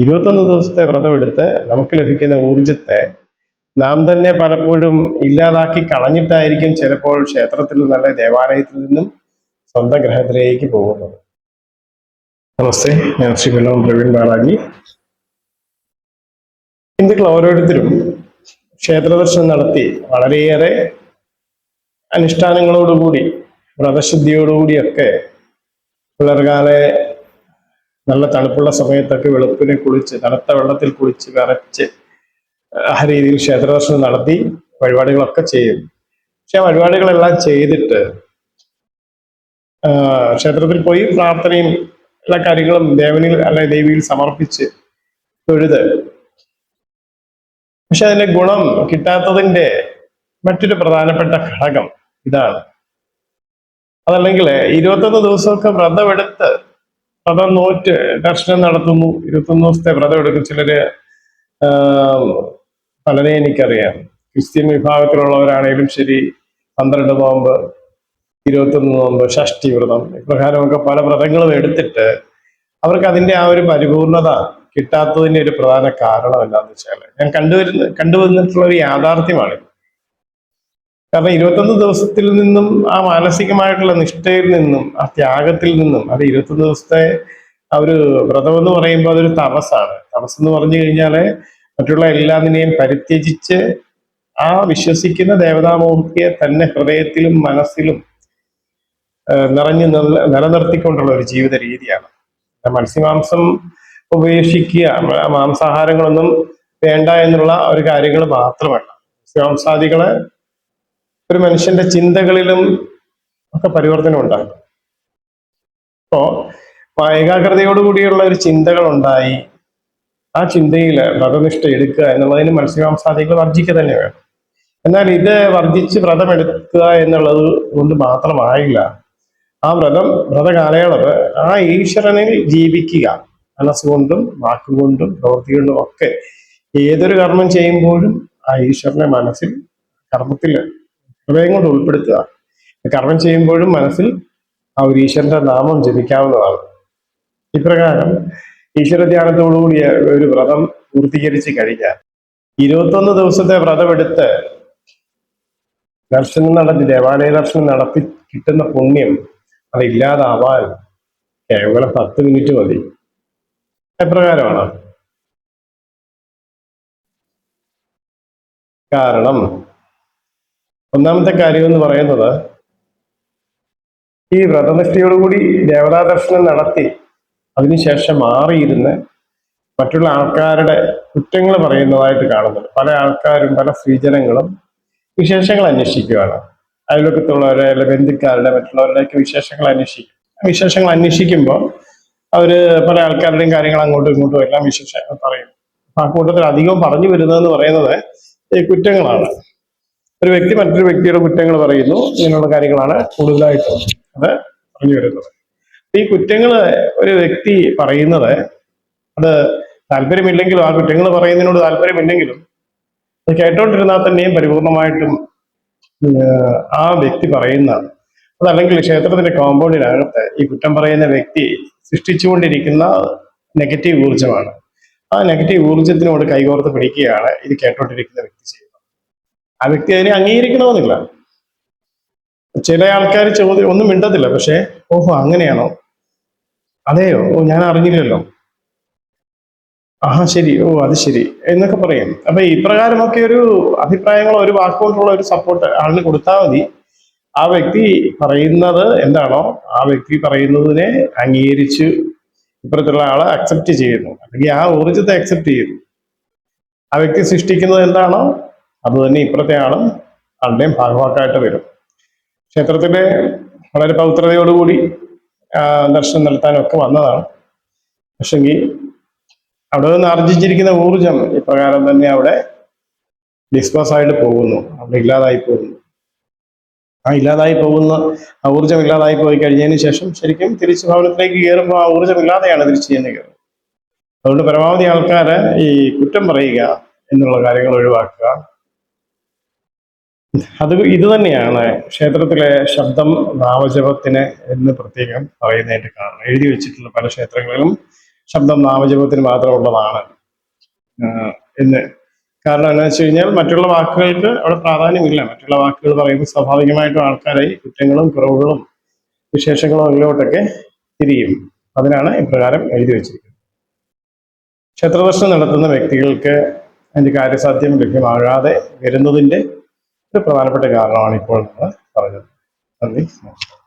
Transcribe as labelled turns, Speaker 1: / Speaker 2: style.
Speaker 1: ഇരുപത്തൊന്ന് ദിവസത്തെ വ്രതമെടുത്ത് നമുക്ക് ലഭിക്കുന്ന ഊർജത്തെ നാം തന്നെ പലപ്പോഴും ഇല്ലാതാക്കി കളഞ്ഞിട്ടായിരിക്കും ചിലപ്പോൾ ക്ഷേത്രത്തിൽ നല്ല ദേവാലയത്തിൽ നിന്നും സ്വന്തം ഗ്രഹത്തിലേക്ക് പോകുന്നത്. നമസ്തേ ഞാൻ ശ്രീ വിനോദ് പ്രവീൺ ബാലാജി. ഹിന്ദുക്കൾ ഓരോരുത്തരും ക്ഷേത്രദർശനം നടത്തി വളരെയേറെ അനുഷ്ഠാനങ്ങളോടുകൂടി വ്രതശുദ്ധിയോടുകൂടിയൊക്കെ പുലർകാലെ നല്ല തണുപ്പുള്ള സമയത്തൊക്കെ വെളുപ്പിനെ കുളിച്ച് തണുത്ത വെള്ളത്തിൽ കുളിച്ച് വിറച്ച് ആ രീതിയിൽ ക്ഷേത്രദർശനം നടത്തി വഴിപാടുകളൊക്കെ ചെയ്യും. പക്ഷെ ആ വഴിപാടുകളെല്ലാം ചെയ്തിട്ട് ക്ഷേത്രത്തിൽ പോയി പ്രാർത്ഥനയും എല്ലാ കാര്യങ്ങളും ദേവനിൽ അല്ലെ ദേവിയിൽ സമർപ്പിച്ച് തൊഴുത്. പക്ഷെ അതിന്റെ ഗുണം കിട്ടാത്തതിന്റെ മറ്റൊരു പ്രധാനപ്പെട്ട ഘടകം ഇതാണ്. അതല്ലെങ്കിൽ ഇരുപത്തൊന്ന് ദിവസമൊക്കെ വ്രതമെടുത്ത് വ്രതം നോറ്റ് ദർശനം നടത്തുന്നു. ഇരുപത്തൊന്ന് ദിവസത്തെ വ്രതം എടുക്കും ചിലര്. പലരെ എനിക്കറിയാം. ക്രിസ്ത്യൻ വിഭാഗത്തിലുള്ളവരാണെങ്കിലും ശരി പന്ത്രണ്ട് നോമ്പ് ഇരുപത്തൊന്ന് നോമ്പ് ഷഷ്ടി വ്രതം ഇപ്രകാരമൊക്കെ പല വ്രതങ്ങളും എടുത്തിട്ട് അവർക്ക് അതിന്റെ ആ ഒരു പരിപൂർണത കിട്ടാത്തതിന്റെ ഒരു പ്രധാന കാരണം എന്താണെന്ന് വെച്ചാൽ ഞാൻ കണ്ടുവരുന്ന കണ്ടുവന്നിട്ടുള്ള ഒരു യാഥാർത്ഥ്യമാണ് കാരണം ഇരുപത്തൊന്ന് ദിവസത്തിൽ നിന്നും ആ മാനസികമായിട്ടുള്ള നിഷ്ഠയിൽ നിന്നും ആ ത്യാഗത്തിൽ നിന്നും അത് ഇരുപത്തൊന്ന് ദിവസത്തെ ആ ഒരു വ്രതം എന്ന് പറയുമ്പോൾ അതൊരു തപസ്സാണ്. തപസ് എന്ന് പറഞ്ഞു കഴിഞ്ഞാൽ മറ്റുള്ള എല്ലാത്തിനെയും പരിത്യജിച്ച് ആ വിശ്വസിക്കുന്ന ദേവതാമൂർത്തിയെ തന്നെ ഹൃദയത്തിലും മനസ്സിലും നിറഞ്ഞു നില നിലനിർത്തിക്കൊണ്ടുള്ള ഒരു ജീവിത രീതിയാണ്. മത്സ്യമാംസം ഉപേക്ഷിക്കുക മാംസാഹാരങ്ങളൊന്നും വേണ്ട എന്നുള്ള ഒരു കാര്യങ്ങൾ മാത്രമല്ല. മത്സ്യമാംസാദികൾ ഒരു മനുഷ്യന്റെ ചിന്തകളിലും ഒക്കെ പരിവർത്തനം ഉണ്ടാകും. അപ്പോ ഏകാഗ്രതയോടുകൂടിയുള്ള ഒരു ചിന്തകൾ ഉണ്ടായി ആ ചിന്തയിൽ വ്രതനിഷ്ഠ എടുക്കുക എന്നുള്ളതിന് മത്സ്യമാംസാദികൾ വർജിക്കുക തന്നെ വേണം. എന്നാൽ ഇത് വർജിച്ച് വ്രതം എടുക്കുക എന്നുള്ളത് കൊണ്ട് മാത്രമായില്ല. ആ വ്രതം വ്രത കാലയളവ് ആ ഈശ്വരനിൽ ജീവിക്കുക. മനസ്സുകൊണ്ടും വാക്കുകൊണ്ടും പ്രവൃത്തി കൊണ്ടും ഒക്കെ ഏതൊരു കർമ്മം ചെയ്യുമ്പോഴും ആ ഈശ്വരനെ മനസ്സിൽ കർമ്മത്തിൽ ഹൃദയം കൊണ്ട് ഉൾപ്പെടുത്തുക. കർമ്മം ചെയ്യുമ്പോഴും മനസ്സിൽ ആ ഒരു ഈശ്വരന്റെ നാമം ജപിക്കാവുന്നതാണ്. ഇപ്രകാരം ഈശ്വര ധ്യാനത്തോടുകൂടിയ ഒരു വ്രതം പൂർത്തീകരിച്ച് കഴിഞ്ഞാൽ ഇരുപത്തൊന്ന് ദിവസത്തെ വ്രതമെടുത്ത് ദർശനം നടത്തി ദേവാലയ ദർശനം നടത്തി കിട്ടുന്ന പുണ്യം അതില്ലാതാവാൻ കേവലം പത്ത് മിനിറ്റ് മതി. എപ്രകാരമാണ് കാരണം ഒന്നാമത്തെ കാര്യം എന്ന് പറയുന്നത് ഈ വ്രതനിഷ്ഠയോടുകൂടി ദേവതാ ദർശനം നടത്തി അതിനുശേഷം മാറിയിരുന്ന് മറ്റുള്ള ആൾക്കാരുടെ കുറ്റങ്ങൾ പറയുന്നതായിട്ട് കാണുന്നുണ്ട്. പല ആൾക്കാരും പല സ്ത്രീജനങ്ങളും വിശേഷങ്ങൾ അന്വേഷിക്കുകയാണ്. അയൽവക്കത്തുള്ളവരെ അല്ലെ ബന്ധുക്കാരുടെ മറ്റുള്ളവരുടെയൊക്കെ വിശേഷങ്ങൾ അന്വേഷിക്കും. വിശേഷങ്ങൾ അന്വേഷിക്കുമ്പോൾ അവർ പല ആൾക്കാരുടെയും കാര്യങ്ങൾ അങ്ങോട്ടും ഇങ്ങോട്ടും എല്ലാം വിശേഷങ്ങൾ പറയും. ആ കൂട്ടത്തിൽ അധികവും പറഞ്ഞു വരുന്നതെന്ന് പറയുന്നത് ഈ കുറ്റങ്ങളാണ്. ഒരു വ്യക്തി മറ്റൊരു വ്യക്തിയുടെ കുറ്റങ്ങൾ പറയുന്നു ഇങ്ങനെയുള്ള കാര്യങ്ങളാണ് കൂടുതലായിട്ടും അത് പറഞ്ഞു വരുന്നത്. ഈ കുറ്റങ്ങൾ ഒരു വ്യക്തി പറയുന്നത് അത് താല്പര്യമില്ലെങ്കിലും ആ കുറ്റങ്ങൾ പറയുന്നതിനോട് താല്പര്യമില്ലെങ്കിലും അത് കേട്ടോണ്ടിരുന്നാൽ തന്നെയും പരിപൂർണമായിട്ടും ആ വ്യക്തി പറയുന്ന അതല്ലെങ്കിൽ ക്ഷേത്രത്തിന്റെ കോമ്പൗണ്ടിനകത്ത് ഈ കുറ്റം പറയുന്ന വ്യക്തി സൃഷ്ടിച്ചുകൊണ്ടിരിക്കുന്ന നെഗറ്റീവ് ഊർജമാണ് ആ നെഗറ്റീവ് ഊർജത്തിനോട് കൈകോർത്ത് പിടിക്കുകയാണ് ഇത് കേട്ടോണ്ടിരിക്കുന്ന വ്യക്തി ചെയ്യുന്നത്. ആ വ്യക്തി അതിനെ അംഗീകരിക്കണമെന്നില്ല. ചില ആൾക്കാർ ചോദ്യം ഒന്നും മിണ്ടത്തില്ല. പക്ഷേ ഓഹോ അങ്ങനെയാണോ? അതെയോ? ഓ ഞാൻ അറിഞ്ഞില്ലല്ലോ. ആഹാ ശരി. ഓ അത് ശരി. എന്നൊക്കെ പറയും. അപ്പൊ ഇപ്രകാരമൊക്കെ ഒരു അഭിപ്രായങ്ങളോ ഒരു വാക്കുകൊണ്ടുള്ള ഒരു സപ്പോർട്ട് ആളിന് കൊടുത്താൽ മതി. ആ വ്യക്തി പറയുന്നത് എന്താണോ ആ വ്യക്തി പറയുന്നതിനെ അംഗീകരിച്ച് ഇപ്പുറത്തുള്ള ആളെ അക്സെപ്റ്റ് ചെയ്യുന്നു. അല്ലെങ്കിൽ ആ ഊർജത്തെ അക്സെപ്റ്റ് ചെയ്യുന്നു. ആ വ്യക്തി സൃഷ്ടിക്കുന്നത് എന്താണോ അത് തന്നെ ഇപ്പുറത്തെ ആളും ആളുടെയും ഭാഗവാക്കായിട്ട് വരും. ക്ഷേത്രത്തിലെ വളരെ പവിത്രതയോടുകൂടി ദർശനം നടത്താനൊക്കെ വന്നതാണ്. പക്ഷെങ്കിൽ അവിടെ നിന്ന് ആർജിച്ചിരിക്കുന്ന ഊർജം ഇപ്രകാരം തന്നെ അവിടെ ഡിസ്പോസ് ആയിട്ട് പോകുന്നു. അവിടെ ഇല്ലാതായി പോകുന്നു. ആ ഇല്ലാതായി പോകുന്ന ആ ഊർജം ഇല്ലാതായി പോയി കഴിഞ്ഞതിന് ശേഷം ശരിക്കും തിരിച്ച് ഭവനത്തിലേക്ക് കയറുമ്പോൾ ആ ഊർജം ഇല്ലാതെയാണ് തിരിച്ച് ചെന്ന് കയറുന്നത്. അതുകൊണ്ട് പരമാവധി ആൾക്കാരെ ഈ കുറ്റം പറയുക എന്നുള്ള കാര്യങ്ങൾ ഒഴിവാക്കുക. അത് ഇത് തന്നെയാണ് ക്ഷേത്രത്തിലെ ശബ്ദം നാമജപത്തിന് എന്ന് പ്രത്യേകം പറയുന്നതായിട്ട് കാരണം എഴുതി വെച്ചിട്ടുള്ള പല ക്ഷേത്രങ്ങളിലും ശബ്ദം നാമജപത്തിന് മാത്രമുള്ളതാണ്. എന്ന്. കാരണം എന്താണെന്ന് വെച്ച് കഴിഞ്ഞാൽ മറ്റുള്ള വാക്കുകൾക്ക് അവിടെ പ്രാധാന്യമില്ല. മറ്റുള്ള വാക്കുകൾ പറയുമ്പോൾ സ്വാഭാവികമായിട്ടും ആൾക്കാരായി കുറ്റങ്ങളും കുറവുകളും വിശേഷങ്ങളും അതിലോട്ടൊക്കെ തിരിയും. അതിനാണ് ഇപ്രകാരം എഴുതി വെച്ചിരിക്കുന്നത്. ക്ഷേത്രദർശനം നടത്തുന്ന വ്യക്തികൾക്ക് അതിന്റെ കാര്യസാധ്യം ലഭ്യമാകാതെ വരുന്നതിന്റെ ഒരു പ്രധാനപ്പെട്ട കാരണമാണ് ഇപ്പോൾ നമ്മൾ പറഞ്ഞത്. നന്ദി. നമസ്കാരം.